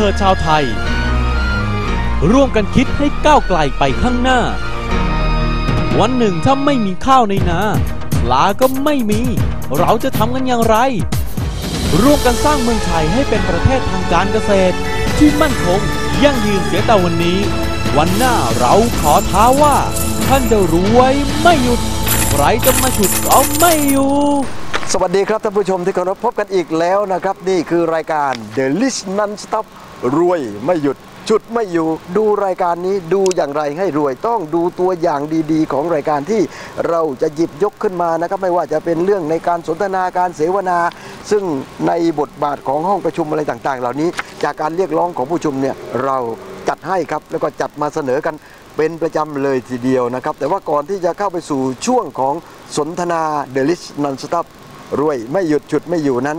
ถิดชาวไทย ร่วมกันคิดให้ก้าวไกลไปข้างหน้า วันหนึ่งถ้าไม่มีข้าวในนาปลาก็ไม่มี เราจะทำกันอย่างไร ร่วมกันสร้างเมืองไทยให้เป็นประเทศทางการเกษตร ที่มั่นคงยั่งยืนเสียแต่วันนี้ วันหน้าเราขอท้าว่า ท่านจะรวยไม่หยุดใครจะมาฉุดก็ไม่อยู่สวัสดีครับท่านผู้ชมที่เคารพพบกันอีกแล้วนะครับ นี่คือรายการ The List Non Stop รวยไม่หยุดชุดไม่อยู่ดูรายการนี้ดูอย่างไรให้รวยต้องดูตัวอย่างดีๆ ของรายการที่เราจะหยิบยกขึ้นมานะครับไม่ว่าจะเป็นเรื่องในการสนทนาการเสวนา ซึ่งในบทบาทของห้องประชุมอะไรต่างๆ เหล่านี้ จากการเรียกร้องของผู้ชมเนี่ยเราจัดให้ครับแล้วก็จัดมาเสนอกันเป็นประจำเลยทีเดียวนะครับ แต่ว่าก่อนที่จะเข้าไปสู่ช่วงของสนทนา The List Non Stop รวยไม่หยุดฉุดไม่อยู่นั้น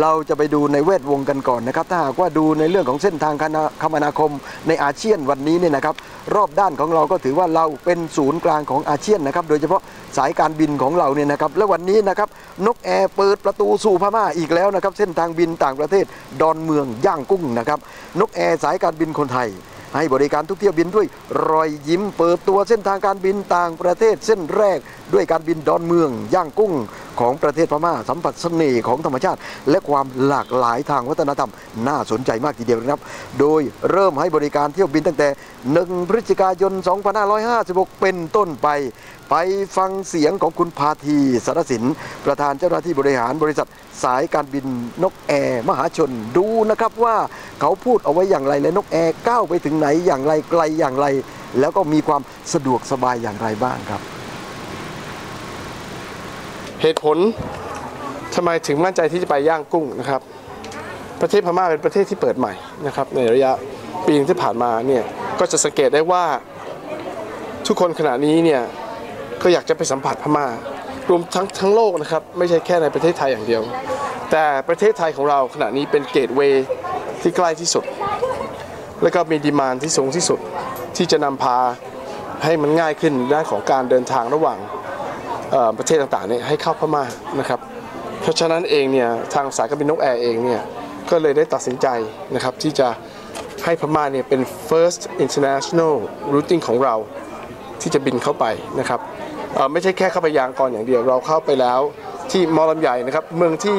เราจะไปดูในเวทวงกันก่อนนะครับ ถ้าหากว่าดูในเรื่องของเส้นทางคมนาคมในอาเซียนวันนี้เนี่ยนะครับ รอบด้านของเราก็ถือว่าเราเป็นศูนย์กลางของอาเซียนนะครับ โดยเฉพาะสายการบินของเราเนี่ยนะครับ และวันนี้นะครับนกแอร์เปิดประตูสู่พม่าอีกแล้วนะครับ เส้นทางบินต่างประเทศดอนเมืองย่างกุ้งนะครับ นกแอร์สายการบินคนไทย ให้บริการทุกเที่ยวบินด้วยรอยยิ้มเปิดตัวเส้นทางการบินต่างประเทศเส้นแรก ด้วยการบินดอนเมือง ย่างกุ้งของประเทศพม่าสัมผัสเสน่ห์ของธรรมชาติ และความหลากหลายทางวัฒนธรรม น่าสนใจมากทีเดียวนะครับ โดยเริ่มให้บริการเที่ยวบินตั้งแต่ 1 พฤศจิกายน 2556 เป็นต้นไป ไปฟังเสียงของคุณพาทีสารสิน ประธานเจ้าหน้าที่บริหารบริษัทสายการบินนกแอร์มหาชนดูนะครับว่าเขาพูดเอาไว้อย่างไรและนกแอร์ก้าวไปถึงไหนอย่างไรไกลอย่างไร แล้วก็มีความสะดวกสบายอย่างไรบ้างครับ เหตุผลทำไมถึงมั่นใจที่จะไปย่างกุ้งนะครับ ประเทศพม่าเป็นประเทศที่เปิดใหม่นะครับในระยะปีที่ผ่านมาเนี่ยก็จะสังเกตได้ว่าทุกคนขณะนี้เนี่ย ก็อยากจะไปสัมผัสพม่า รวมทั้งทั้งโลกนะครับ ไม่ใช่แค่ในประเทศไทยอย่างเดียว แต่ประเทศไทยของเราขณะนี้เป็นเกตเวย์ที่ใกล้ที่สุด และก็มีดีมานที่สูงที่สุด ที่จะนำพาให้มันง่ายขึ้นด้านของการเดินทางระหว่างประเทศต่างๆเนี่ยให้เข้าพม่านะครับ เพราะฉะนั้นเองเนี่ยทางสายการบินนกแอร์เองเนี่ยก็เลยได้ตัดสินใจนะครับที่จะให้พม่าเนี่ยเป็น first international routing ของเราที่จะบินเข้าไปนะครับ ไม่ใช่แค่เข้าไปยางกรอย่างเดียว เราเข้าไปแล้วที่มอลำใหญ่นะครับ เมืองที่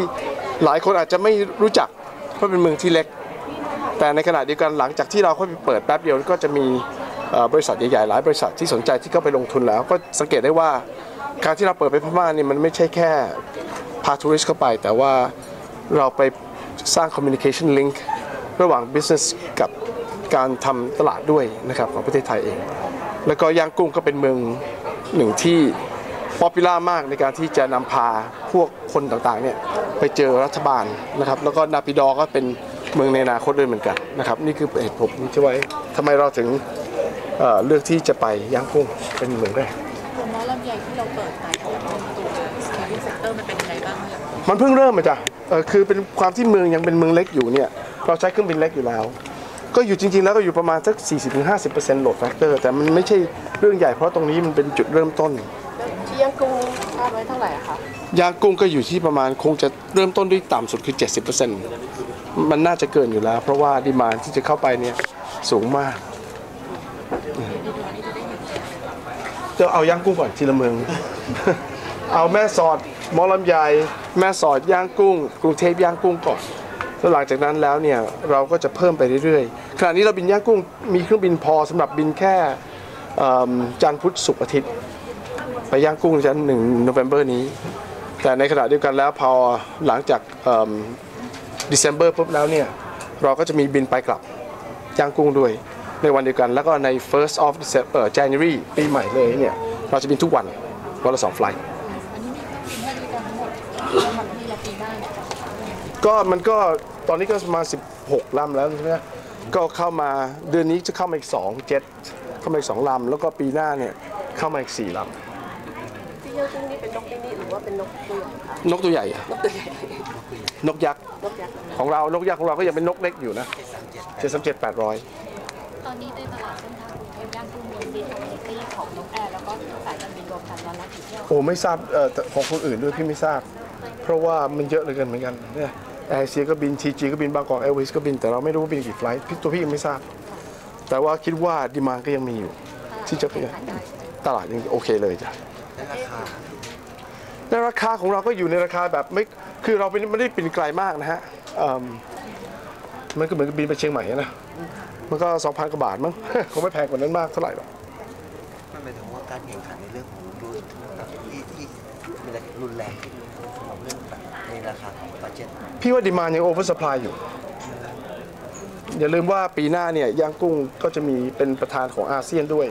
หลายคนอาจจะไม่รู้จักเพราะเป็นเมืองที่เล็ก แต่ในขณะเดียวกันหลังจากที่เราเข้าไปเปิดแป๊บเดียวก็จะมีบริษัทใหญ่ๆหลายบริษัทที่สนใจที่เข้าไปลงทุนแล้ว ก็สังเกตได้ว่าการที่เราเปิดไปพม่านี่มันไม่ใช่แค่พาทัวริสเข้าไป แต่ว่าเราไปสร้าง communication link ระหว่าง business กับการทำตลาดด้วยนะครับของประเทศไทยเอง แล้วก็ย่างกุ้งก็เป็นเมือง หนึ่งที่ป๊อปปูล่ามากในการที่จะนำพาพวกคนต่างๆเนี่ยไปเจอรัฐบาลนะครับ แล้วก็นาปิดอก็เป็นเมืองในอนาคตด้วยเหมือนกันนะครับ นี่คือเหตุผลที่ว่าทำไมเราถึงเอ่อเลือกที่จะไปย่างกุ้งเป็นเมืองแรกตัวมอลำใหญ่ที่เราเปิดไปตัวสกีลิ่งเซ็นเตอร์มันเป็นยังไงบ้างเนี่ยมันเพิ่งเริ่มมาจ้ะเออคือเป็นความที่เมืองยังเป็นเมืองเล็กอยู่เนี่ย เราใช้เครื่องบินเล็กอยู่แล้ว ก็อยู่จริงๆแล้วก็อยู่ประมาณสัก 40-50%โหลดแฟกเตอร์แต่มันไม่ใช่เรื่องใหญ่เพราะตรงนี้มันเป็นจุดเริ่มต้นที่ย่างกุ้งนี่คาดไว้เท่าไหร่อะคะยางกุ้งก็อยู่ที่ประมาณคงจะเริ่มต้นด้วยต่ำสุดคือ 70%มันน่าจะเกินอยู่แล้ว เพราะว่าดีมานที่จะเข้าไปเนี่ยสูงมากจะเอาย่างกุ้งก่อนทีละเมือง เอาแม่สอดมอลำใหญ่แม่สอดย่างกุ้ง กรุงเทพย่างกุ้งก่อน แล้วหลังจากนั้นแล้วเนี่ยเราก็จะเพิ่มไปเรื่อยๆ ขณะนี้เราบินย่างกุ้งมีเครื่องบินพอสำหรับบินแค่เอิ่มจันทร์พุธศุกร์อาทิตย์ ไปย่างกุ้งจันหนึ่งโนเวม ber นี้ แต่ในขณะเดียวกันแล้วพอหลังจากเอิ่ม December ปุ๊บแล้วเนี่ยเราก็จะมีบินไปกลับย่างกุ้งด้วยในวันเดียวกัน แล้วก็ใน first of December เอ่อ January ปีใหม่เลยเนี่ยเราจะบินทุกวันวันละสองไฟลท์อันนี้มีเครื่องบินให้บริการทั้งหมดทั้งหมดที่เราปีหน้าเนี่ยก็มันก็ ตอนนี้ก็ประมาณ16ลำแล้วใช่ไหมก็เข้ามาเดือนนี้จะเข้ามาอีก2เจ็ตเข้ามาอีก2ลำแล้วก็ปีหน้าเนี่ยเข้ามาอีก4ลที่ย่างกุ้งนี่เป็นนกที่นี่หรือว่าเป็นนกตัวใหญ่คะำนกตัวใหญ่อะนกตัวใหญ่นกยักษ์นกยักษ์ของเรานกยักษ์ของเราก็ยังเป็นนกเล็กอยู่นะเจ็ดสามเจ็ดแปดร้อยตอนนี้ในตลาดเส้นทางกรุงเทพย่างกุ้งมีซีทามิตี้ของนกแอร์แล้วก็สายการบินรวมกันวันละกี่เที่ยวโอ้ไม่ทราบเอ่อแต่ของคนอื่นด้วยพี่ไม่ทราบ เพราะว่ามันเยอะเหลยกันเหมือนกันเนี่ย แอร์เอเชียก็บินทีจีก็บินบางกอกแอร์เวย์ก็บินแต่เราไม่รู้ว่าบินกี่ไฟลท์พี่ตัวพี่ยังไม่ทราบ แต่ว่าคิดว่าดีมานก็ยังมีอยู่ ที่จะแข่งขันได้ตลาดยังโอเคเลยจ้ะในราคาของเราก็อยู่ในราคาแบบไม่คือเราไม่ได้บินไกลมากนะฮะเอิ่มมันก็เหมือนกับบินไปเชียงใหม่อะนะมันก็สองพันกว่าบาทมั้งคงไม่แพงกว่านั้นมากเท่าไหร่หรอกมันหมายถึงว่าการแข่งขันในเรื่องของดูที่ที่มีอะไรรุนแรงขึ้นสำหรับเรื่องแบบในราคาของบัตเจ็ต พี่ว่าดีมานยังโอเวอร์สปายอยู่ อย่าลืมว่าปีหน้าเนี่ยย่างกุ้งก็จะมีเป็นประธานของอาเซียนด้วย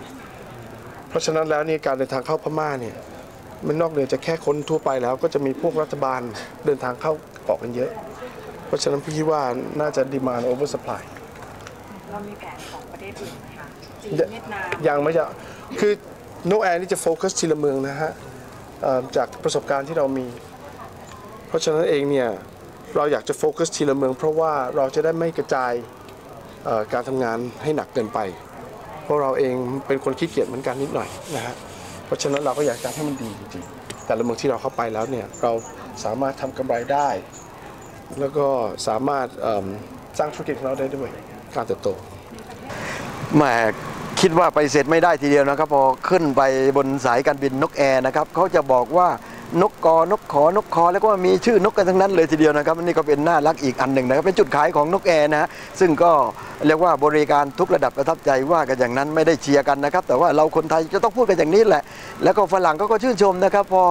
เพราะฉะนั้นแล้วเนี่ยการเดินทางเข้าพม่าเนี่ยมันนอกเหนือจากแค่คนทั่วไปแล้ว ก็จะมีพวกรัฐบาลเดินทางเข้าออกกันเยอะ เพราะฉะนั้นพี่คิดว่าน่าจะดีมานโอเวอร์สปายเรามีแผนของประเทศอื่นไหมคะจีนยังเวียดนามยังไม่จะคือโนแอร์นี่จะโฟกัสทีละเมืองนะฮะเอ่อจากประสบการณ์ที่เรามี เพราะฉะนั้นเองเนี่ย เราอยากจะโฟกัสทีละเมือง เพราะว่าเราจะได้ไม่กระจายการทำงานให้หนักเกินไป เพราะเราเองเป็นคนขี้เกียจเหมือนกันนิดหน่อยนะฮะเพราะฉะนั้นเราก็อยากจะให้มันดีจริงๆแต่ละเมืองที่เราเข้าไปแล้วเนี่ยเราสามารถทำกำไรได้ แล้วก็สามารถสร้างธุรกิจของเราได้ด้วยการเติบโตแหมคิดว่าไปเสร็จไม่ได้ทีเดียวนะครับ พอขึ้นไปบนสายการบินนกแอร์นะครับเขาจะบอกว่า นกกอนกขอนกคอแล้วก็มีชื่อนกกันทั้งนั้นเลยทีเดียวนะครับนี่ก็เป็นน่ารักอีกอันหนึ่งนะครับเป็นจุดขายของนกแอร์นะฮะซึ่งก็เรียกว่าบริการทุกระดับประทับใจว่ากันอย่างนั้นไม่ได้เชียร์กันนะครับ แต่ว่าเราคนไทยจะต้องพูดกันอย่างนี้แหละ แล้วก็ฝรั่งเขาก็ชื่นชมนะครับ พอ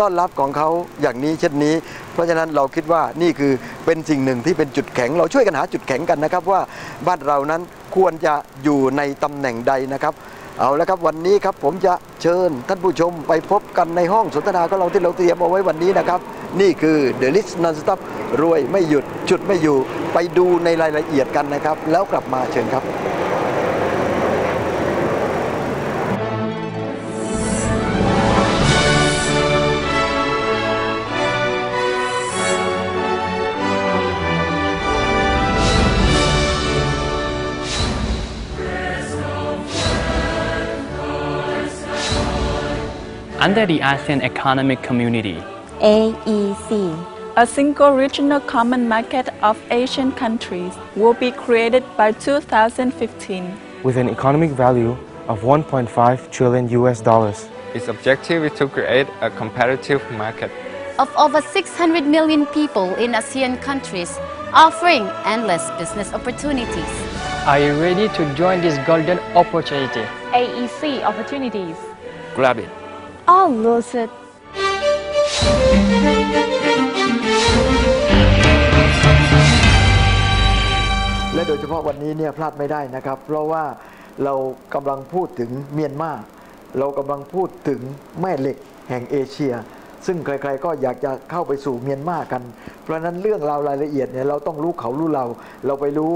ต้อนรับของเขาอย่างนี้เช่นนี้ เพราะฉะนั้นเราคิดว่านี่คือเป็นสิ่งหนึ่งที่เป็นจุดแข็ง เราช่วยกันหาจุดแข็งกันนะครับว่าบ้านเรานั้นควรจะอยู่ในตำแหน่งใดนะครับ เอาละครับวันนี้ครับผมจะเชิญท่านผู้ชมไปพบกันในห้องสนทนาของเราที่เราเตรียมเอาไว้วันนี้นะครับ นี่คือ The List Non-Stop รวยไม่หยุดจุดไม่อยู่ ไปดูในรายละเอียดกันนะครับ แล้วกลับมาเชิญครับ Under the ASEAN Economic Community, AEC. A single regional common market of Asian countries will be created by 2015. with an economic value of 1.5 trillion US dollars. Its objective is to create a competitive market. Of over 600 million people in ASEAN countries, offering endless business opportunities. are you ready to join this golden opportunity? AEC opportunities. Grab it. Or lose it. และโดยเฉพาะวันนี้เนี่ยพลาดไม่ได้นะครับ เพราะว่าเรากำลังพูดถึงเมียนมาเรากำลังพูดถึงแม่เหล็กแห่งเอเชีย ซึ่งใครๆก็อยากจะเข้าไปสู่เมียนมากัน เพราะนั้นเรื่องราวรายละเอียดเนี่ยเราต้องรู้เขารู้เรา เราไปรู้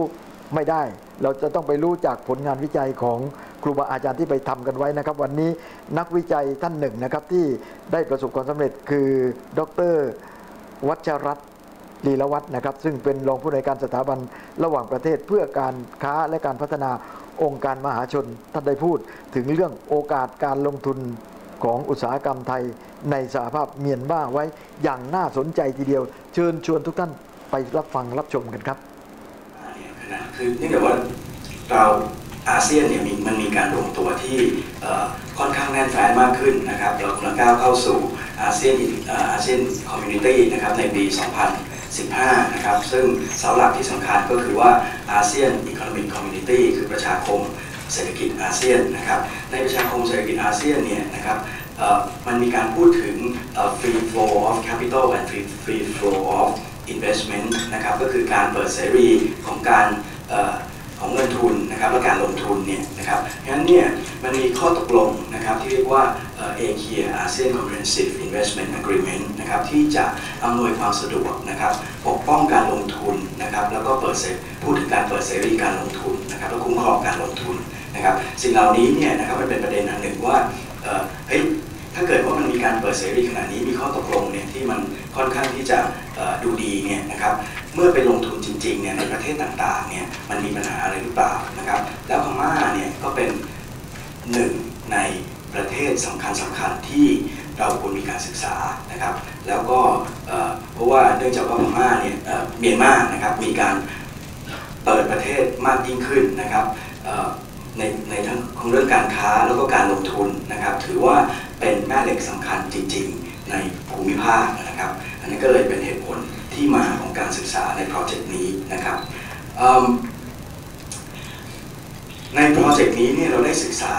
ไม่ได้ เราจะต้องไปรู้จากผลงานวิจัยของ ครูบาอาจารย์ที่ไปทำกันไว้นะครับ วันนี้นักวิจัยท่านหนึ่งนะครับที่ได้ประสบความสำเร็จคือดร วัชรัตน์ลีลวัฒนะครับ ซึ่งเป็นรองผู้ในวยการสถาบันระหว่างประเทศเพื่อการค้าและการพัฒนาองค์การมหาชนท่านได้พูดถึงเรื่องโอกาสการลงทุนของอุตสาหกรรมไทยในสหภาพเมียนมาไว้อย่างน่าสนใจทีเดียว เชิญชวนทุกท่านไปรับฟังรับชมกันครับคือเนื่องจากว่าเรา อาเซียนเนี่ยม,มันมีการรวมตัวที่ค่อนข้างแน่นแฟ้นมากขึ้นนะครับเรากำลังก้าวเข้าสู่อาเซียนอาเซียนคอมมูนิตี้นะครับในปี 2015 นะครับ ซึ่งเสาหลักที่สำคัญก็คือว่าอาเซียนอี o ค o น i c คอมมูนิตี้คือประชาคมเศรษฐกิจอาเซียนนะครับ ในประชาคมเศรษฐกิจอาเซียนเนี่ยนะครับมันมีการพูดถึง free flow of capital and free free flow of investment นะครับ ก็คือการเปิดเสรีของการ ของเงินทุนนะครับและการลงทุนเนี่ยนะครับงั้นเนี่ยมันมีข้อตกลงนะครับที่เรียกว่าเอเคียอาเซียน Comprehensive Investment Agreement นะครับที่จะอำนวยความสะดวกนะครับปกป้องการลงทุนนะครับแล้วก็เปิดเสพูดถึงการเปิดเสรีการลงทุนนะครับและคุ้มครองการลงทุนนะครับสิ่งเหล่านี้เนี่ยนะครับมันเป็นประเด็นอันหนึ่งว่าเฮ้ยถ้าเกิดว่ามันมีการเปิดเสรีขนาดนี้มีข้อตกลงเนี่ยที่มันค่อนข้างที่จะดูดีเนี่ยนะครับ เมื่อไปลงทุนจริงๆเนี่ยในประเทศต่างๆเนี่ยมันมีปัญหาอะไรหรือเปล่านะครับ แล้วพม่าเนี่ยก็เป็นหนึ่งในประเทศสำคัญสำคัญที่เราควรมีการศึกษานะครับ แล้วก็เพราะว่าเนื่องจากว่าพม่าเนี่ยเมียนมานะครับมีการเปิดประเทศมากยิ่งขึ้นนะครับในในทั้งของเรื่องการค้าแล้วก็การลงทุนนะครับ ถือว่าเป็นแม่เหล็กสำคัญจริง ๆ ในภูมิภาคนะครับ อันนี้ก็เลยเป็นเหตุผ ที่มาของการศึกษาในโปรเจกต์นี้นะครับในโปรเจกต์นี้เนี่ยเราได้ศึกษา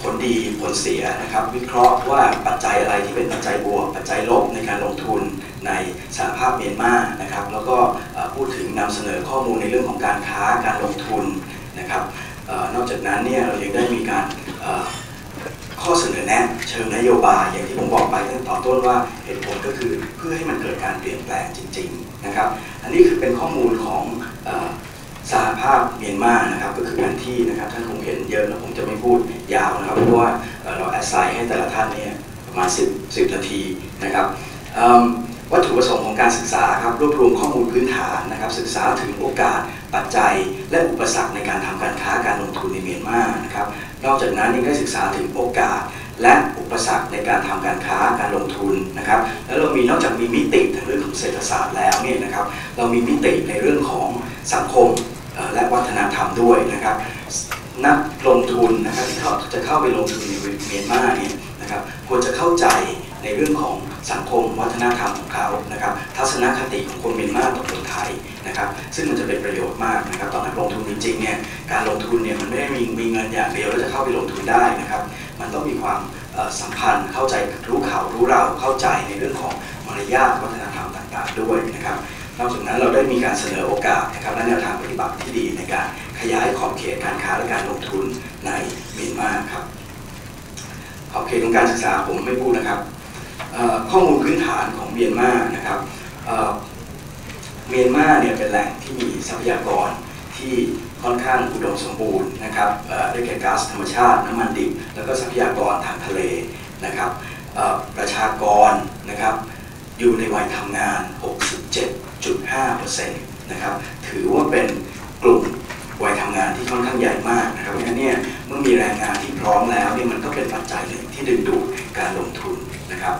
ผลดีผลเสียนะครับวิเคราะห์ว่าปัจจัยอะไรที่เป็นปัจจัยบวก ปัจจัยลบในการลงทุนในสหภาพเมียนมานะครับแล้วก็พูดถึงนำเสนอข้อมูลในเรื่องของการค้าการลงทุนนะครับออนอกจากนั้นเนี่ยเรายังได้มีการ ข้อเสนอแนะเชิงนโยบายอย่างที่ผมบอกไปตั้งแต่ตอนต้นว่าเหตุผลก็คือเพื่อให้มันเกิดการเปลี่ยนแปลงจริงๆนะครับ อันนี้คือเป็นข้อมูลของสหภาพเมียนมานะครับก็คือแผนที่นะครับท่านคงเห็นเยอะแล้วผมจะไม่พูดยาวนะครับเพราะว่าเราแอสไซน์ให้แต่ละท่านเนี่ยประมาณ 10 10นาทีนะครับวัตถุประสงค์ของการศึกษาครับรวบรวมข้อมูลพื้นฐานนะครับศึกษาถึงโอกาสปัจจัย และอุปสรรคในการทำการค้าการลงทุนในเมียนมานะครับ นอกจากนั้นยังได้ศึกษาถึงโอกาส และอุปสรรคในการทำการค้าการลงทุนนะครับ แล้วเรามีนอกจากมีมิติทางเรื่องของเศรษฐศาสตร์แล้วเนี่ยนะครับเรามีมิติในเรื่องของสังคมและวัฒนธรรมด้วยนะครับนักลงทุนนะครับที่เขาจะเข้าไปลงทุนในเมียนมาเนี่ยนะครับควรจะเข้าใจในเรื่องของสังคมวัฒนธรรมของเขานะครับทัศนคติของคนเมียนมาต่อคนไทยนะครับ ซึ่งมันจะเป็นประโยชน์มากนะครับตอนนักลงทุน ริงๆเนี่ยการลงทุนเนี่ยมันไม่ได้มีมีเงินอย่างเดียวแล้วจะเข้าไปลงทุนได้นะครับ มันต้องมีความสัมพันธ์เข้าใจรู้เขาวรู้เราเข้าใจในเรื่องของมารยาทวัฒนธรรมต่างๆ ด้วยนะครับนอกจากนั้นเราได้มีการเสนอโอกาสนะครับและแนวทางปฏิบัติที่ดีในการขยายขอบเขตการค้าและการลงทุนในเมียนมาครับขอบเขตของการศึกษาผมไม่พูดนะครับข้อมูลพื้นฐานของเมียนมานะครับเอ่อเมียนมาเนี่ยเป็นแหล่งที่มีทรัพยากรที่ ค่อนข้างอุดมสมบูรณ์นะครับได้แก่ก๊าซธรรมชาติ น้ำมันดิบ แล้วก็ทรัพยากรทางทะเลนะครับประชากรนะครับอยู่ในวัยทำงาน 67.5%นะครับถือว่าเป็นกลุ่มวัยทำงานที่ค่อนข้างใหญ่มากนะครับเพราะฉะนั้นเนี่ยเมื่อมีแรงงานที่พร้อมแล้วเนี่ยมันก็เป็นปัจจัยหนึ่งที่ดึงดูดการลงทุนนะครับ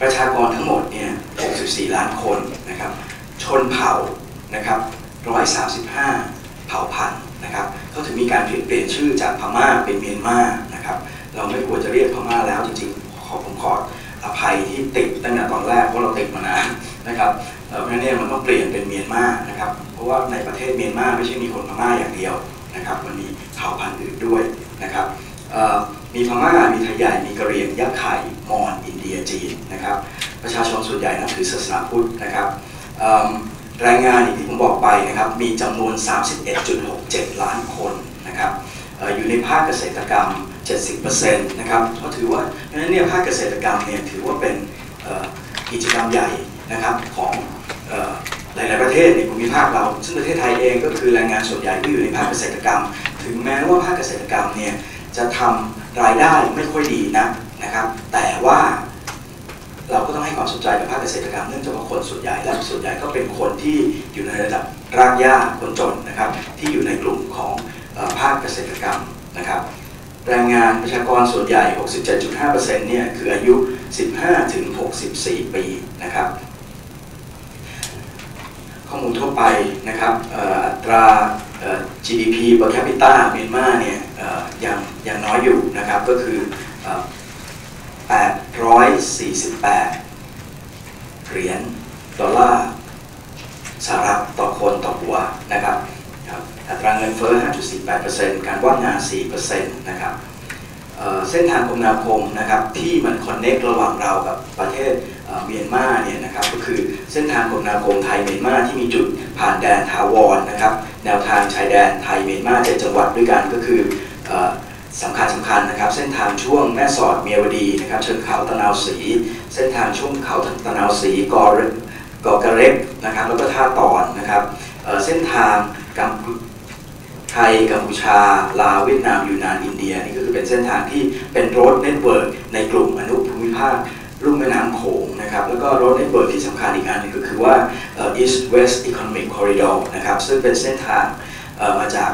ประชากรทั้งหมดเนี่ย64 ล้านคนนะครับชนเผ่านะครับ 135 เผ่าพันธุ์นะครับเขาถึงมีการเปลี่ยนเปลี่ยนชื่อจากพม่าเป็นเมียนมานะครับ เราไม่ควรจะเรียกพม่าแล้วจริงๆ ขอผมขออภัยที่ติดตั้งแต่ตอนแรกเพราะเราติดมานานนะครับเพราะฉะนั้นมันต้องเปลี่ยนเป็นเมียนมานะครับ เพราะว่าในประเทศเมียนมาไม่ใช่มีคนพม่าอย่างเดียวนะครับ มันมีเผ่าพันธุ์อื่นด้วยนะครับมีพม่า มีไทยใหญ่ มีกะเหรี่ยงยักษ์ไข่ มอญ อินเดีย จีน นะครับ ประชาชนส่วนใหญ่นับถือศาสนาพุทธนะครับ แรงงานอย่างที่ผมบอกไปนะครับมีจำนวน 31.67 ล้านคนนะครับอยู่ในภาคเกษตรกรรม 70%นะครับก็ถือว่าเพราะฉะนั้นเนี่ยภาคเกษตรกรรมเนี่ยถือว่าเป็นกิจกรรมใหญ่นะครับของอหลาย ๆ ประเทศในภูมิภาคเรา ซึ่งประเทศไทยเองก็คือแรงงานส่วนใหญ่ก็อยู่ในภาคเกษตรกรรม ถึงแม้ว่าภาคเกษตรกรรมเนี่ยจะทำรายได้ไม่ค่อยดีนะนะครับ แต่ว่า เราก็ต้องให้ความสนใจกับภาคเกษตรกรรมเนื่องจากว่าคนส่วนใหญ่และส่วนใหญ่ก็เป็นคนที่อยู่ในระดับรากหญ้าคนจนนะครับที่อยู่ในกลุ่มของภาคเกษตรกรรมนะครับแรงงานประชากรส่วนใหญ่ 67.5%เนี่ยคืออายุ 15-64 ปีนะครับข้อมูลทั่วไปนะครับอัตรา GDP per capita เมียนมาเนี่ยยังยังน้อยอยู่นะครับก็คือ เอ่อ848 เหรียญดอลลาร์สหรัฐต่อคนต่อหัวนะครับครับอัตราเงินเฟ้อ 5.48%การว่างงาน 4%นะครับเเส้นทางคมนาคมนะครับที่มันคอนเน c t ระหว่างเรากับประเทศเมียนมาเนี่ยนะครับก็คือเส้นทางคมนาคมไทยเมียนมาที่มีจุดผ่านแดนถาวรนะครับแนวทางชายแดนไทยเมียนมาเจ็ดจังหวัดด้วยกันก็คืออ สำคัญสำคัญนะครับ เส้นทางช่วงแม่สอดเมียวดีนะครับ เชิงเขาตะนาวศรีเส้นทางช่วงเขาตะนาวศรีกอรกอกระเร็กนะครับ แล้วก็ท่าตอนนะครับเเส้นทางกัมพูไทยกัมพูชา ลาวเวียดนามยูนานอินเดียนี่ก็คือเป็นเส้นทางที่เป็นโรดเน็ตเวิร์กในกลุ่มอนุภูมิภาคลุ่มแม่น้ำโขงนะครับแล้วก็โรดเน็ตเวิร์กที่สำคัญอีกอันนึงก็คือว่า East West Economic Corridor นะครับซึ่งเป็นเส้นทางมาจาก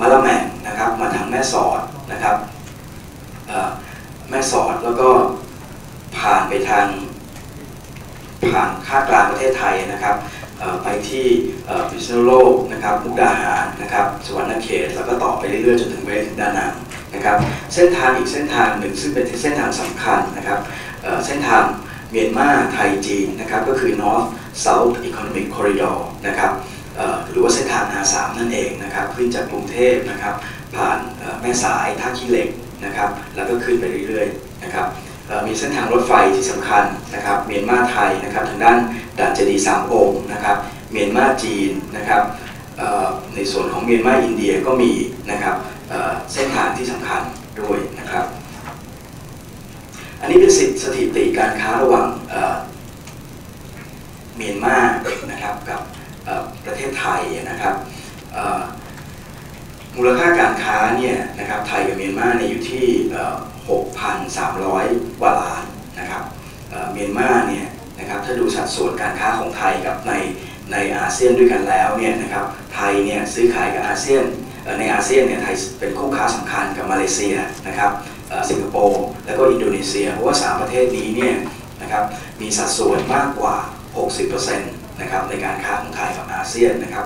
มะละแมง นะครับมาทางแม่สอดนะครับแม่สอดแล้วก็ผ่านไปทางผ่านภากลางประเทศไทยนะครับไปที่พิษณุโลกนะครับมุกดาหารนะครับสวรรณเขต แล้วก็ต่อไปเรื่อยๆจนถึงไปถึงดานังนะครับ เส้นทางอีกเส้นทางหนึ่งซึ่งเป็นเส้นทางสำคัญนะครับเส้นทางเมียนมาไทยจีนนะครับก็คือ North South Economic Corridor นะครับหรือว่าเส้นทาง R3 นั่นเองนะครับขึ้นจากกรุงเทพนะครับ ผ่านแม่สายท่าขี้เหล็กนะครับแล้วก็ขึ้นไปเรื่อยๆนะครับมีเส้นทางรถไฟที่สำคัญนะครับเมียนมาไทยนะครับทางด้านด่านเจดีสามองค์นะครับเมียนมาจีนนะครับในส่วนของเมียนมาอินเดียก็มีนะครับเส้นทางที่สำคัญด้วยนะครับอันนี้เป็นสิทธิสถิติการค้าระหว่างเมียนมานะครับกับประเทศไทยนะครับ มูลค่าการค้าเนี่ยนะครับไทยกับเมียนมาเนี่ยอยู่ที่ 6,300 กว่าล้านนะครับเมียนมาเนี่ยนะครับถ้าดูสัดส่วนการค้าของไทยกับในในอาเซียนด้วยกันแล้วเนี่ยนะครับไทยเนี่ยซื้อขายกับอาเซียนในอาเซียนเนี่ยไทยเป็นคู่ค้าสำคัญกับมาเลเซียนะครับสิงคโปร์แล้วก็อินโดนีเซีย เพราะว่าสามประเทศนี้เนี่ยนะครับมีสัดส่วนมากกว่า 60%นะครับในการค้าของไทยกับอาเซียนนะครับ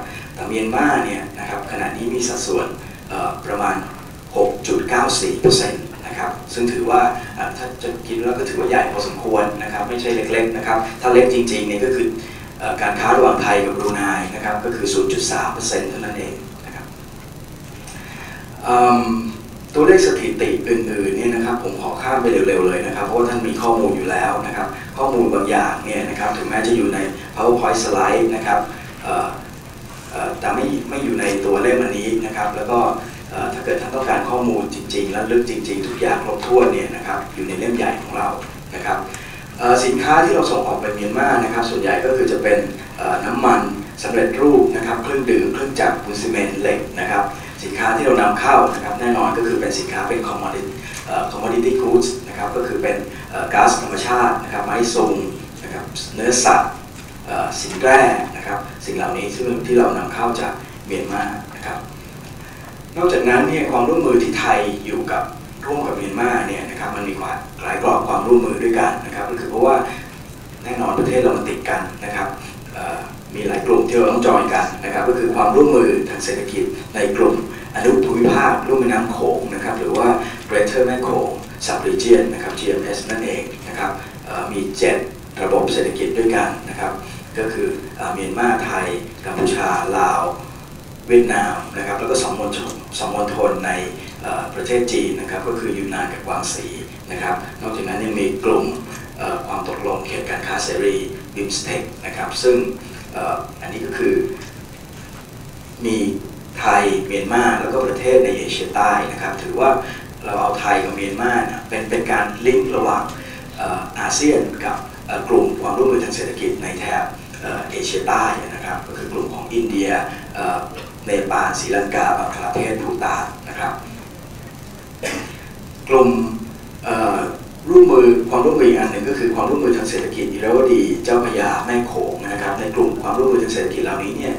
เมียนมาเนี่ยนะครับขณะนี้มีสัดส่วนประมาณ 6.94%นะครับซึ่งถือว่าถ้าจะคิดแล้วก็ถือว่าใหญ่พอสมควรนะครับไม่ใช่เล็กๆนะครับถ้าเล็กจริงๆเนี่ยก็คือการค้าระหว่างไทยกับบรูไนนะครับก็คือ 0.3%เท่านั้นเองนะครับตัวเลขสถิติอื่นๆเนี่ยนะครับผมขอข้ามไปเร็วๆเลยนะครับ เพราะว่าท่านมีข้อมูลอยู่แล้วนะครับข้อมูลบางอย่างเนี่ยนะครับถึงแม้จะอยู่ใน powerpoint slide นะครับ แต่ไม่ไม่อยู่ในตัวเล่มอันนี้นะครับ แล้วก็ถ้าเกิดท่านต้องการข้อมูลจริง ๆ และลึกจริง ๆ ทุกอย่างครบถ้วนเนี่ยนะครับอยู่ในเล่มใหญ่ของเรานะครับสินค้าที่เราส่งออกไปเมียนมานะครับส่วนใหญ่ก็คือจะเป็นน้ำมันสำเร็จรูปนะครับเครื่องดื่มเครื่องจักรปูนซีเมนต์เหล็กนะครับสินค้าที่เรานำเข้านะครับแน่นอนก็คือเป็นสินค้าเป็น commodity เอ่อ commodity goods นะครับก็คือเป็นก๊าซธรรมชาตินะครับไม้ซุงนะครับเนื้อสัตว์ สินแร่นะครับ สิ่งเหล่านี้ซึ่งที่เรานำเข้าจากเมียนมานะครับ นอกจากนั้นเนี่ยความร่วมมือที่ไทยอยู่กับร่วมกับเมียนมาเนี่ยนะครับมันมีความหลายกรอบความร่วมมือด้วยกันนะครับก็คือเพราะว่าแน่นอนประเทศเรามันติดกันนะครับมีหลายกลุ่มที่เราต้องจอยกันนะครับ ก็คือความร่วมมือทางเศรษฐกิจในกลุ่มอนุภูมิภาคลุ่มแม่น้ำโขงนะครับหรือว่า Greater แม่โขง Sub Region นะครับ GMS นั่นเองนะครับมี 7 ระบบเศรษฐกิจด้วยกันนะครับ ก็คือเมียนมาไทยกัมพูชาลาวเวียดนามนะครับแล้วก็สองมณฑลสองมณฑลในประเทศจีนนะครับก็คือยูนนานกับกวางซีนะครับนอกจากนั้นยังมีกลุ่มความตกลงเขตการค้าเสรีบิมสเต็กนะครับซึ่งอ,อ,อันนี้ก็คือมีไทยเมียนมาแล้วก็ประเทศในเอเชียใต้นะครับถือว่าเราเอาไทยกับเมียนมาเนี่ยเป็นเป็นการลิงก์ระหว่างอาเซียนกับกลุ่มความร่วมมือทางเศรษฐกิจในแถบ เอเชียใต้นะครับก็คือกลุ่มของอินเดียเนปาลศรีลังกาบังคลาเทศภูตานนะครับกลุ่มร่วมมือความร่วมมืออีกอันหนึ่งก็คือความร่วมมือทางเศรษฐกิจอิราวดีเจ้าพยาแม่โขงนะครับในกลุ่มความร่วมมือทางเศรษฐกิจเหล่านี้เนี่ย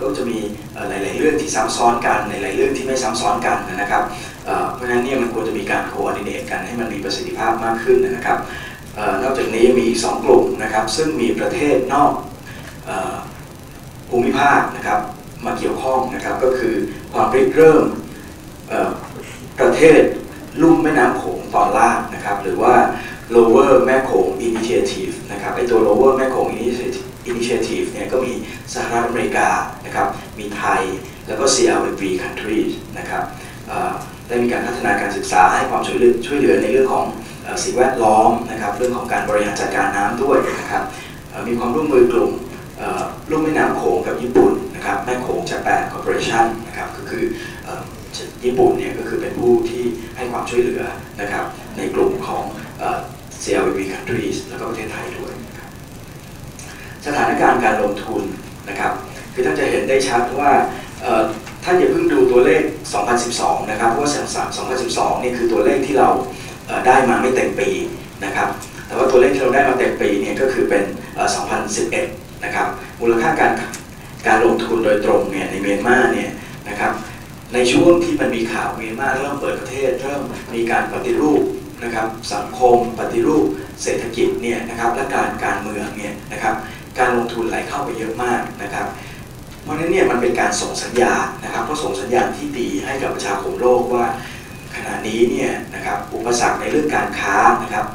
ก็จะมีหลาย ๆ เรื่องที่ซ้ำซ้อนกันในหลาย ๆ เรื่องที่ไม่ซ้ำซ้อนกันนะครับเพราะฉะนั้นเนี่ยมันควรจะมีการโคออร์ดิเนตกันให้มันมีประสิทธิภาพมากขึ้นนะครับนอกจากนี้มีอีกสองกลุ่มนะครับซึ่งมีประเทศนอก ภูมิภาคนะครับมาเกี่ยวข้องนะครับก็คือความริเริ่มประเทศลุ่มแม่น้ำโขงตอนล่างนะครับหรือว่า lower แม่โขง initiative นะครับไอตัว lower แม่โขง initiative initiative เนี่ยก็มีสหรัฐอเมริกานะครับมีไทยแล้วก็ CLMV countries นะครับได้มีการพัฒนาการศึกษาให้ความช่วยเหลือช่วยเหลือในเรื่องของสิ่งแวดล้อมนะครับเรื่องของการบริหารจัดการน้ำด้วยนะครับมีความร่วมมือกลุ่ม ลุ่มแม่น้ำโขงกับญี่ปุ่นนะครับแม่โขง Japan Corporation นะครับก็คืออญี่ปุ่นเนี่ยก็คือเป็นผู้ที่ให้ความช่วยเหลือนะครับในกลุ่มของ CLV countries แล้วก็ประเทศไทยด้วยสถานการณ์การลงทุนนะครับคือท่านจะเห็นได้ชัดว่าท่านอย่าเพิ่งดูตัวเลข 2012 นะครับ เพราะว่า2012 นี่คือตัวเลขที่เราได้มาไม่เต็มปีนะครับ แต่ว่าตัวเลขที่เราได้มาเต็มปีเนี่ยก็คือเป็น 2011 นะครับมูลค่าการการลงทุนโดยตรงเนี่ยในเมียนมาเนี่ยนะครับในช่วงที่มันมีข่าวเมียนมาเริ่มเปิดประเทศ เริ่มมีการปฏิรูปนะครับสังคมปฏิรูปเศรษฐกิจเนี่ยนะครับและการการเมืองเนี่ยนะครับการลงทุนไหลเข้าไปเยอะมากนะครับเพราะนั้นเนี่ยมันเป็นการส่งสัญญาณนะครับก็ส่งสัญญาณที่ดีให้กับประชาคมโลกว่า ขณะนี้เนี่ยนะครับอุปสรรคในเรื่องการค้านะครับ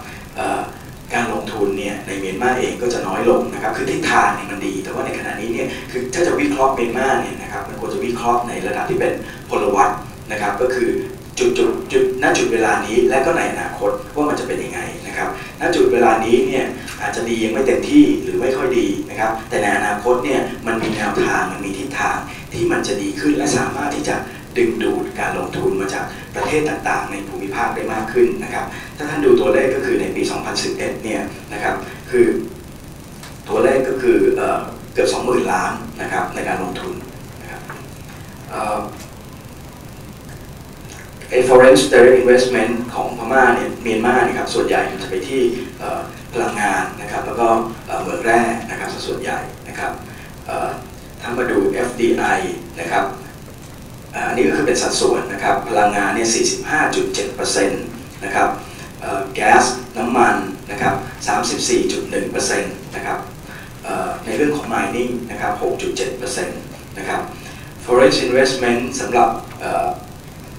การลงทุนเนี่ยในเมียนมาเองก็จะน้อยลงนะครับคือทิศทางเนี่ยมันดี แต่ว่าในขณะนี้เนี่ยคือถ้าจะวิเคราะห์เมียนมาเนี่ยนะครับมันควรจะวิเคราะห์ในระดับที่เป็นพลวัตนะครับก็คือจุดจุดจุดณจุดเวลานี้และก็ในอนาคตว่ามันจะเป็นยังไงนะครับณจุดเวลานี้เนี่ยอาจจะดียังไม่เต็มที่หรือไม่ค่อยดีนะครับแต่ในอนาคตเนี่ยมันมีแนวทางมันมีทิศทางที่มันจะดีขึ้นและสามารถที่จะ ดึงดูดการลงทุนมาจากประเทศต่างๆ ในภูมิภาคได้มากขึ้นนะครับ ถ้าท่านดูตัวเลขก็คือในปี 2011 เนี่ยนะครับ คือตัวเลขก็คือเออเกือบ 20,000 ล้านนะครับในการลงทุนนะครับเอ่อไอ้ foreign direct investment ของพม่าเนี่ยเมียนมาเนี่ยครับส่วนใหญ่จะไปที่พลังงานนะครับแล้วก็เหมืองแร่นะครับส่วนใหญ่นะครับถ้ามาดู FDI นะครับ อันนี้ก็คือเป็นสัดส่วนนะครับ พลังงานเนี่ย 45.7%นะครับแก๊สน้ำมันนะครับ 34.1%นะครับในเรื่องของ mining นะครับ 6.7%นะครับ foreign investment สำหรับ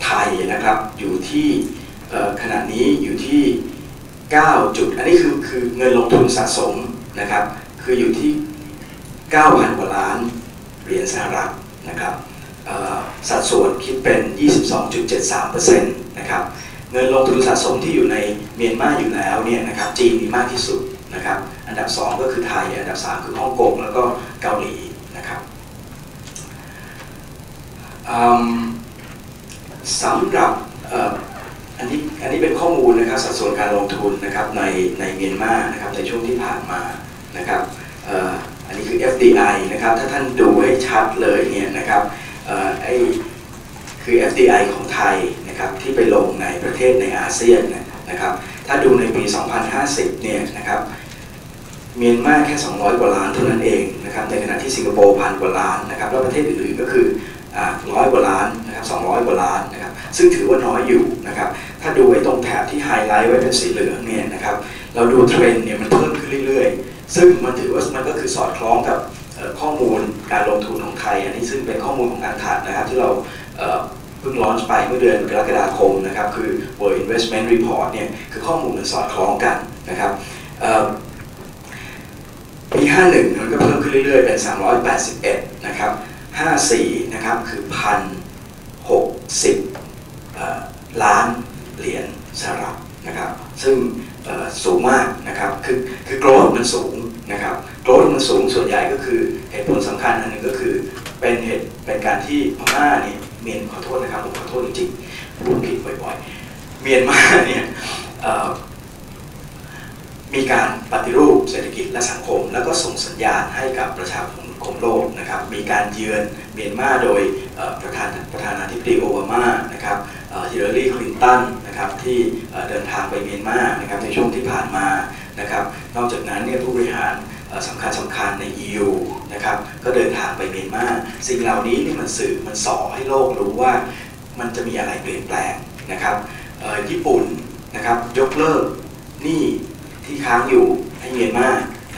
ไทยนะครับอยู่ที่ขณะนี้อยู่ที่ 9 จุด อันนี้คือคือเงินลงทุนสะสมนะครับ คืออยู่ที่ 9,000 กว่าล้านเหรียญสหรัฐนะครับ สัดส่วนคิดเป็น 22.73%นะครับเงินลงทุนสะสมที่อยู่ในเมียนมาอยู่แล้วเนี่ยนะครับจีนมีมากที่สุดนะครับอันดับ 2 ก็คือไทย อันดับ 3 คือฮ่องกงแล้วก็เกาหลีนะครับสำหรับอันนี้อันนี้เป็นข้อมูลนะครับสัดส่วนการลงทุนนะครับในในเมียนมานะครับในช่วงที่ผ่านมานะครับอันนี้คือ FDI นะครับถ้าท่านดูให้ชัดเลยเนี่ยนะครับ เอ่อไอ้คือ FDI ของไทยนะครับที่ไปลงในประเทศในอาเซียนนะครับถ้าดูในปี 2050 เนี่ยนะครับเมียนมาแค่ 200 กว่าล้านเท่านั้นเองนะครับในขณะที่สิงคโปร์พันกว่าล้านนะครับแล้วประเทศอื่นๆก็คือร้อยกว่าล้านนะครับ200 กว่าล้านนะครับซึ่งถือว่าน้อยอยู่นะครับถ้าดูไอ้ตรงแถบที่ไฮไลท์ไว้เป็นสีเหลืองเนี่ยนะครับเราดูเทรนด์เนี่ยมันเพิ่มขึ้นเรื่อยๆ ซึ่งมันถือว่ามันก็คือสอดคล้องกับข้อมูล การลงทุนของไทย อันนี้ซึ่งเป็นข้อมูลของการถัดนะครับ ที่เราเพิ่งลอนช์ไปเมื่อเดือนกรกฎาคมนะครับ คือ World Investment Report เนี่ยคือข้อมูลมันสอดคล้องกันนะครับปี 51 มันก็เพิ่มขึ้นเรื่อยๆ เป็น 381 นะครับ 54 นะครับ คือพันหกสิบล้านเหรียญสหรัฐนะครับ ซึ่งสูงมากนะครับ คือคือโกรธมันสูงนะครับ โกรธมันสูงส่วนใหญ่ก็คือเหตุผลสำคัญอันหนึ่งก็คือ เป็นเหตุเป็นการที่พม่าเนี่ยเมียนขอโทษนะครับผมขอโทษจริงๆพูดผิดบ่อยๆ เมียนมาเนี่ยมีการปฏิรูปเศรษฐกิจและสังคม แล้วก็ส่งสัญญาณให้กับประชาคมโลกนะครับมีการเยือนเมียนมาโดยประธานประธานาธิบดีโอบามานะครับฮิลลารีคลินตันนะครับที่เดินทางไปเมียนมานะครับในช่วงที่ผ่านมานะครับนอกจากนั้นเนี่ยผู้บริหาร สำคัญสำคัญใน EU นะครับก็เดินทางไปเมียนมาสิ่งเหล่านี้นี่มันสื่อมันสอให้โลกรู้ว่ามันจะมีอะไรเปลี่ยนแปลงนะครับญี่ปุ่นนะครับยกเลิกหนี้ที่ค้างอยู่ให้เมียนมา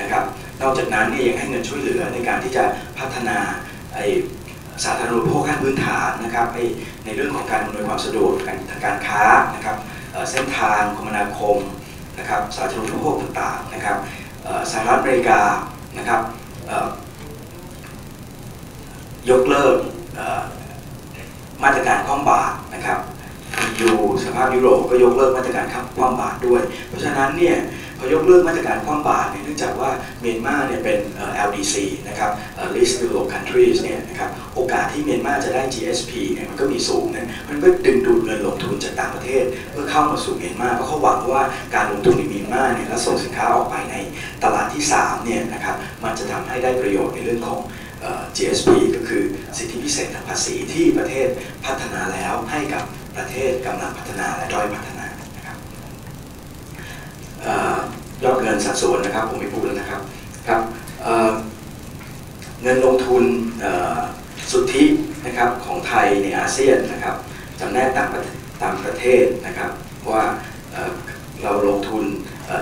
นะครับนอกจากนั้นเนี่ยยังให้เงินช่วยเหลือในการที่จะพัฒนาไอสาธารณูปโภคขั้นพื้นฐานนะครับไอในเรื่องของการอำนวยความสะดวกการทางการค้านะครับเส้นทางคมนาคมนะครับสาธารณูปโภคต่างๆนะครับ สหรัฐอเมริกานะครับยกเลิกมาตรการคว่ำบาตรนะครับ EU สภาพยุโรปก็ยกเลิกมาตรการคว่ำบาตรด้วย เพราะฉะนั้นเนี่ย พอยกเลิกมาตรการคว่ำบาตรเนี่ยเนื่องจากว่าเมียนมาเนี่ยเป็น LDC นะครับ Least Developed Countries เนี่ยนะครับโอกาสที่เมียนมาจะได้ GSP เนี่ยมันก็มีสูงนะมันก็ดึงดูดเงินลงทุนจากต่างประเทศ เพื่อเข้ามาสู่เมียนมาเพราะเขาหวังว่าการลงทุนในเมียนมาเนี่ยและส่งสินค้าออกไปในตลาดที่3เนี่ยนะครับมันจะทำให้ได้ประโยชน์ในเรื่องของ GSP ก็คือสิทธิพิเศษทางภาษีที่ประเทศพัฒนาแล้วให้กับประเทศกำลังพัฒนาและด้อยพัฒนา ยอดเงินสัดส่วนนะครับ ผมไม่พูดแล้วนะครับครับเงินลงทุนสุทธินะครับของไทยในอาเซียนนะครับจำแนกตามตามประเทศนะครับ ว่าเเราลงทุน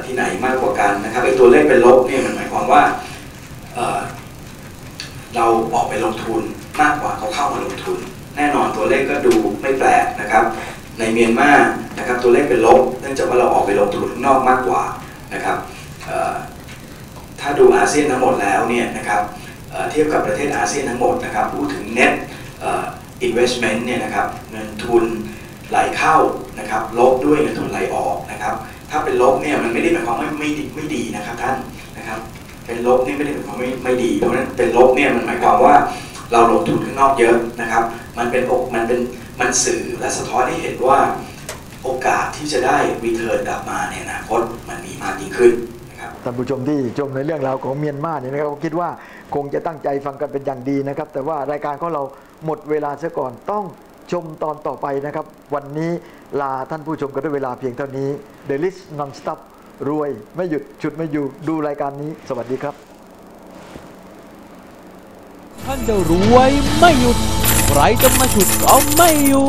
ที่ไหนมากกว่ากันนะครับไอตัวเลขเป็นลบเนี่ยมันหมายความว่าเเราออกไปลงทุนมากกว่าเขาเข้ามาลงทุน แน่นอนตัวเลขก็ดูไม่แปลกนะครับ ในเมียนมานะครับตัวเลขเป็นลบ เนื่องจากว่าเราออกไปลงทุนข้างนอกมากกว่านะครับถ้าดูอาเซียนทั้งหมดแล้วเนี่ยนะครับเทียบกับประเทศอาเซียนทั้งหมดนะครับพูดถึง net เอ่อ investment เนี่ยนะครับเงินทุนไหลเข้านะครับลบด้วยเงินทุนไหลออกนะครับถ้าเป็นลบเนี่ยมันไม่ได้หมายความว่าไม่ดีไม่ดีนะครับท่านนะครับเป็นลบนี่ไม่ได้หมายความไม่ไม่ดีเพราะฉะนั้นเป็นลบเนี่ยมันหมายความว่าเราลงทุนข้างนอกเยอะนะครับ มันเป็นอกมันเป็น มันสื่อและสะท้อนให้เห็นว่าโอกาสที่จะได้ return กลับมาในอนาคตมันมีมากยิ่งขึ้นท่านผู้ชมที่ชมในเรื่องราวของเมียนมาเนี่ยนะครับก็คิดว่าคงจะตั้งใจฟังกันเป็นอย่างดีนะครับ แต่ว่ารายการของเราหมดเวลาเสียก่อนต้องชมตอนต่อไปนะครับ วันนี้ลาท่านผู้ชมกันด้วยเวลาเพียงเท่านี้ The List Non-Stop รวยไม่หยุดชุดไม่อยู่ดูรายการนี้ สวัสดีครับ ท่านจะรวยไม่หยุด ใครจะมาฉุดเอาไม่อยู่